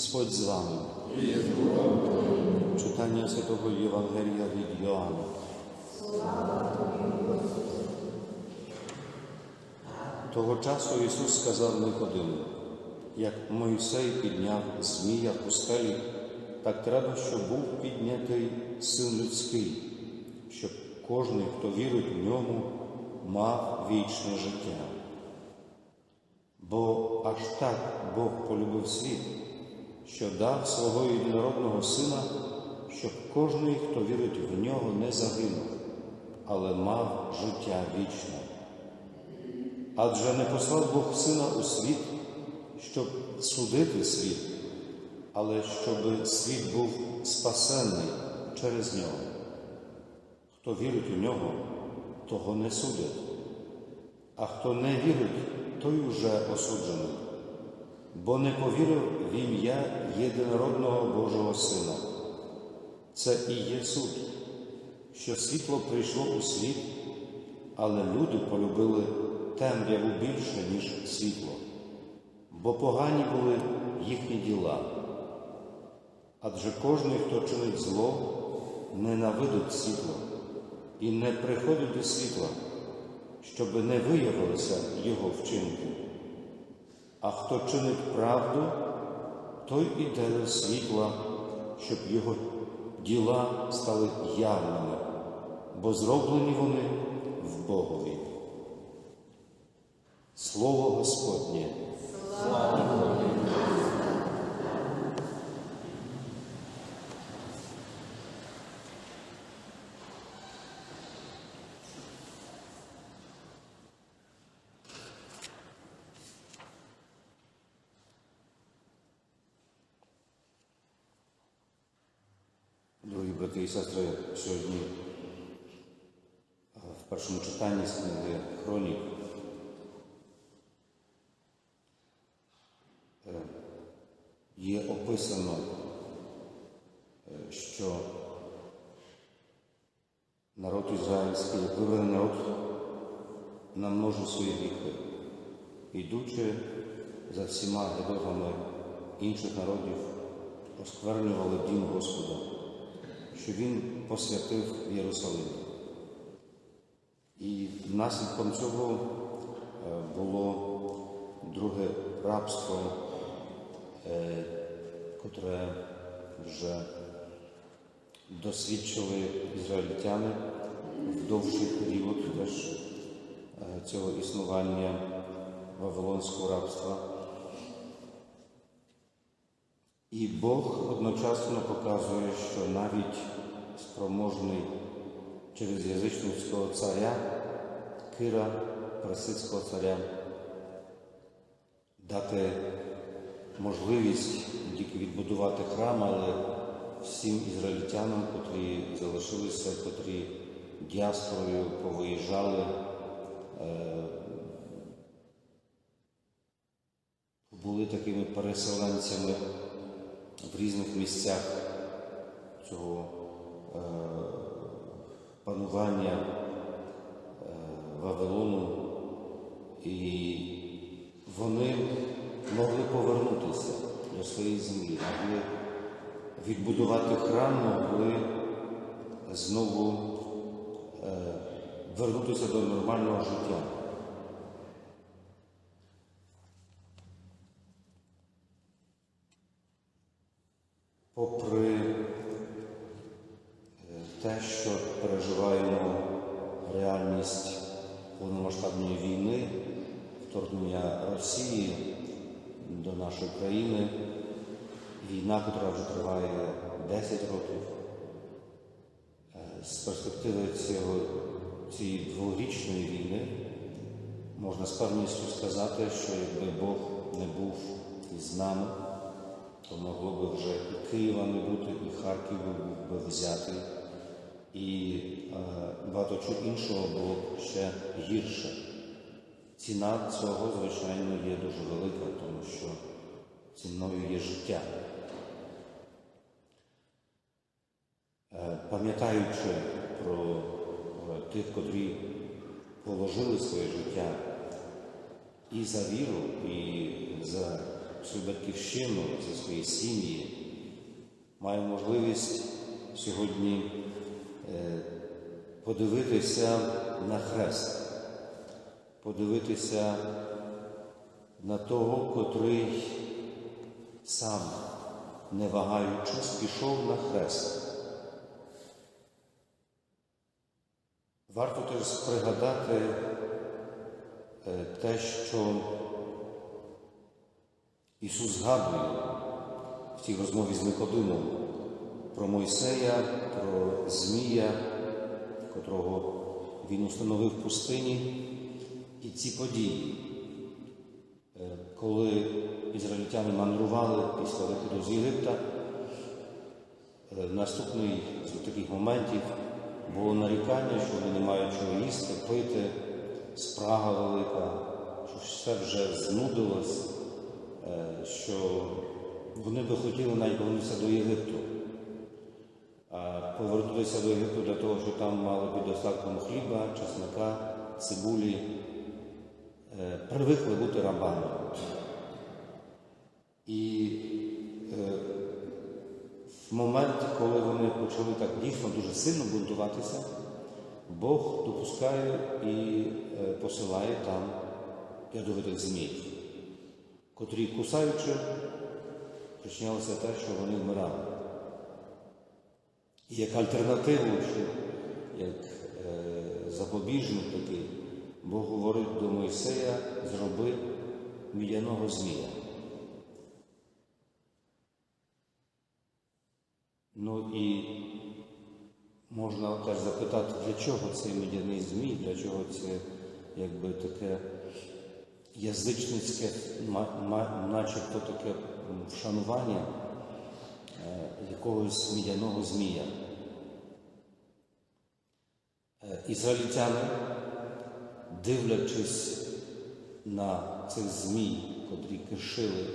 Господь з вами. Читання Святого Євангелія від Йоанна. Того часу Ісус сказав Никодиму, як Мойсей підняв змія в пустелі, так треба, щоб був піднятий син людський, щоб кожен, хто вірить в ньому, мав вічне життя. Бо аж так Бог полюбив світ, що дав свого єдинородного Сина, щоб кожен, хто вірить в нього, не загинув, але мав життя вічне. Адже не послав Бог Сина у світ, щоб судити світ, але щоб світ був спасенний через нього. Хто вірить у нього, того не судить, а хто не вірить, той уже осуджений, бо не повірив в ім'я єдинородного Божого Сина. Це і є суд, що світло прийшло у світ, але люди полюбили темряву більше, ніж світло, бо погані були їхні діла. Адже кожен, хто чинить зло, ненавидить світло і не приходить до світла, щоб не виявилися його вчинки. А хто чинить правду, той іде до світла, щоб його діла стали явними, бо зроблені вони в Богові. Слово Господнє. Дорогі брати і сестри, сьогодні в першому читанні з книги Хронік е, є описано, е, що народ ізраїльський, вибраний народ, намножив свої гріхи, йдучи за всіма дорогами інших народів, осквернювали дім Господа що він посвятив в Єрусалимі. І наслідком цього е, було друге рабство, е, котре вже досвідчили ізраїльтяни в довший період теж е, цього існування Вавилонського рабства. І Бог одночасно показує, що навіть спроможний через язичницького царя, Кира, персидського царя, дати можливість не тільки відбудувати храм, але всім ізраїльтянам, котрі залишилися, котрі діаспорою повиїжджали, е, були такими переселенцями в різних місцях цього е, панування е, Вавилону, і вони могли повернутися до своєї землі, могли відбудувати храм, могли знову е, вернутися до нормального життя. Попри е, те, що переживаємо реальність повномасштабної війни, вторгнення Росії до нашої країни, війна, яка вже триває 10 років, е, з перспективи цього, цієї дворічної війни можна з певністю сказати, що якби Бог не був із нами, то могло би вже і Києва не бути, і Харків був би взятий, і е, багато чого іншого було б ще гірше. Ціна цього, звичайно, є дуже велика, тому що ціною є життя. Е, пам'ятаючи про е, тих, котрі положили своє життя і за віру, і за свою батьківщину, за свої сім'ї, маю можливість сьогодні е, подивитися на хрест, подивитися на того, котрий сам, не вагаючись, пішов на хрест. Варто теж пригадати е, те, що Ісус згадує в тій розмові з Никодимом про Мойсея, про Змія, котрого він установив в пустині, і ці події, Е, коли ізраїльтяни мандрували після виходу з Єгипта, е, наступний з таких моментів було нарікання, що вони не мають чого їсти, пити, спрага велика, що все вже знудилось, що вони би хотіли навіть повернутися до Єгипту. А повернутися до Єгипту для того, що там мали під достатком хліба, чесника, цибулі, е, привикли бути рабами. І е, в момент, коли вони почали так дійсно дуже сильно бунтуватися, Бог допускає і е, посилає там ядовитих змій, котрі, кусаючи, причинялося те, що вони вмирали. І як альтернативу, як е, запобіжник такий, Бог говорить до Мойсея, зроби мідяного змія. Ну і можна теж запитати, для чого цей медяний змій, для чого це якби таке язичницьке, начебто таке вшанування е, якогось мідяного змія. Е, Ізраїльтяни, дивлячись на цих змій, котрі кишили,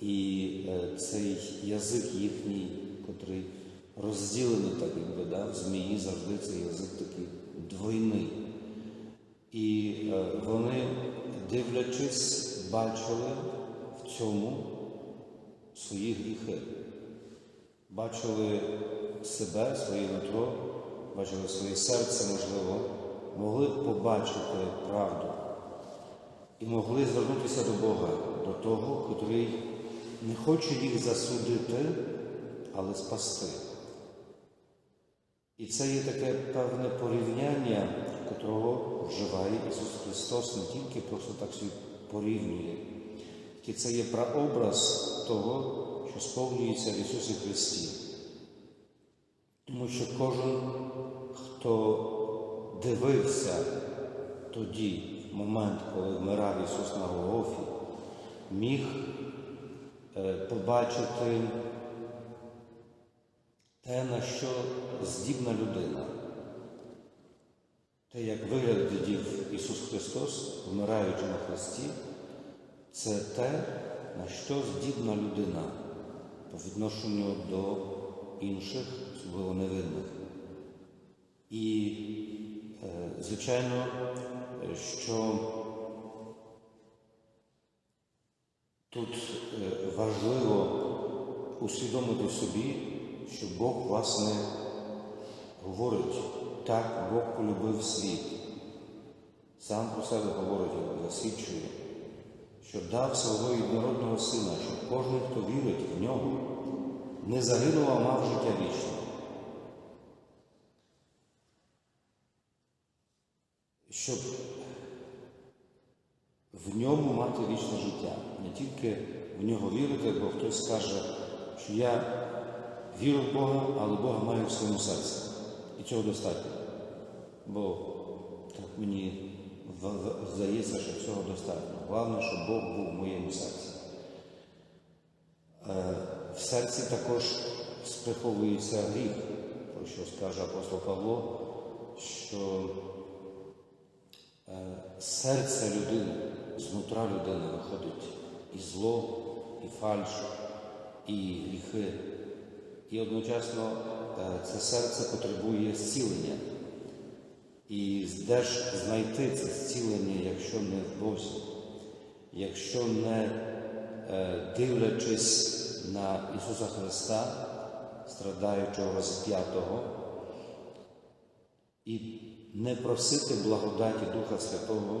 і е, цей язик їхній, котрий розділений, так якби, да, в змії завжди цей язик такий двойний. І вони, дивлячись, бачили в цьому свої гріхи. Бачили себе, своє нутро, бачили своє серце, можливо, могли побачити правду і могли звернутися до Бога, до того, котрий не хоче їх засудити, але спасти. І це є таке певне порівняння, котрого вживає Ісус Христос, не тільки просто так собі порівнює, тільки це є прообраз того, що сповнюється в Ісусі Христі. Тому що кожен, хто дивився тоді, в момент, коли вмирав Ісус на Голгофі, міг е, побачити те, на що здібна людина. Те, як виглядів Ісус Христос, вмираючи на Христі, це те, на що здібна людина по відношенню до інших, особливо невинних. І, е, звичайно, що тут е, важливо усвідомити собі, що Бог, власне, говорить, так Бог полюбив світ. Сам про себе говорить, засвідчує, що дав свого єдинородного сина, щоб кожен, хто вірить в нього, не загинув, а мав життя вічне. Щоб в ньому мати вічне життя. Не тільки в нього вірити, бо хтось скаже, що я вірю в Бога, але Бога маю в своєму серці. І цього достатньо. Бо так мені здається, що цього достатньо. Головне, щоб Бог був в моєму серці. Е, В серці також сприховується гріх, про що скаже апостол Павло, що е, з серця людини, знутра людини виходить і зло, і фальш, і гріхи. І одночасно е, це серце потребує зцілення. І де ж знайти це зцілення, якщо не в Бозі, якщо не е, дивлячись на Ісуса Христа, страдаючого розп'ятого, і не просити благодаті Духа Святого,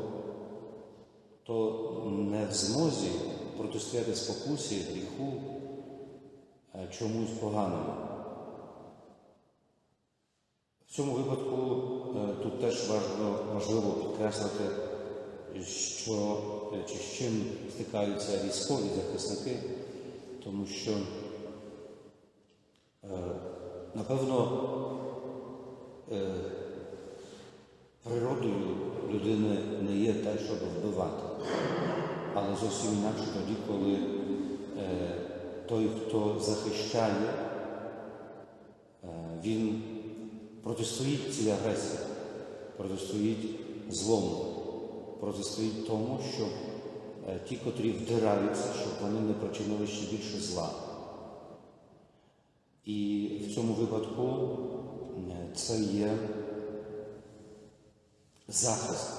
то не в змозі протистояти спокусі, гріху, чомусь поганому. В цьому випадку е, тут теж важливо, важливо підкреслити, що е, чи з чим стикаються військові захисники, тому що, е, напевно, е, природою людини не є те, щоб вбивати, але зовсім інакше тоді, коли е, той, хто захищає, е, він протистоїть цій агресії, протистоїть злому, протистоїть тому, що е, ті, котрі вдираються, щоб вони не причинили ще більше зла. І в цьому випадку е, це є захист.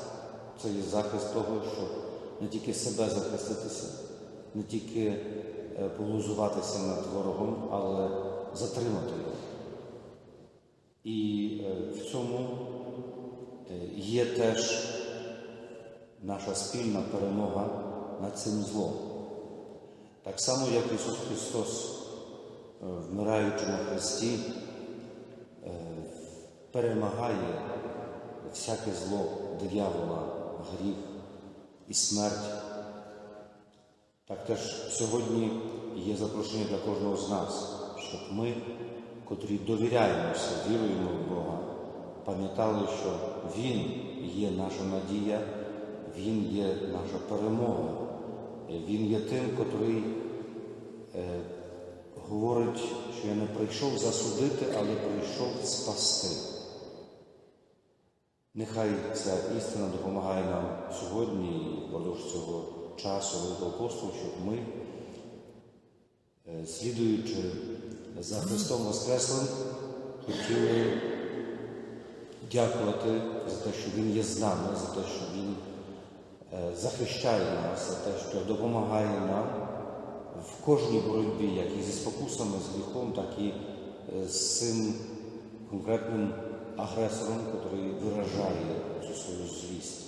Це є захист того, щоб не тільки себе захиститися, не тільки полузуватися над ворогом, але затримати його. І е, в цьому е, є теж наша спільна перемога над цим злом. Так само, як Ісус Христос, е, вмираючи на Христі, е, перемагає всяке зло диявола, гріх і смерть. Так теж сьогодні є запрошення для кожного з нас, щоб ми, котрі довіряємося, віруємо в Бога, пам'ятали, що Він є наша надія, Він є наша перемога, Він є тим, котрий е, говорить, що я не прийшов засудити, але прийшов спасти. Нехай ця істина допомагає нам сьогодні і впродовж цього часу Великого посту, щоб ми, е, слідуючи за Христом Воскреслим, хотіли дякувати за те, що Він є з нами, за те, що Він е, захищає нас, за те, що допомагає нам в кожній боротьбі, як і зі спокусами, з гріхом, так і е, з цим конкретним агресором, який виражає цю свою злість.